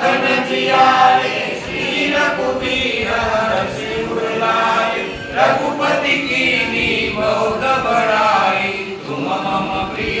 लखन जियाए श्री रघुपति की नी बहुत बड़ाई तुम मम प्रिय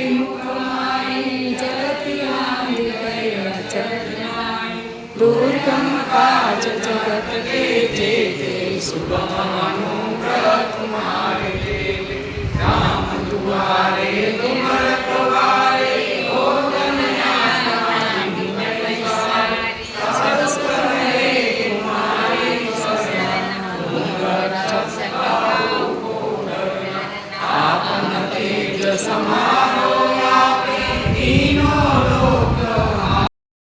જગત કે જે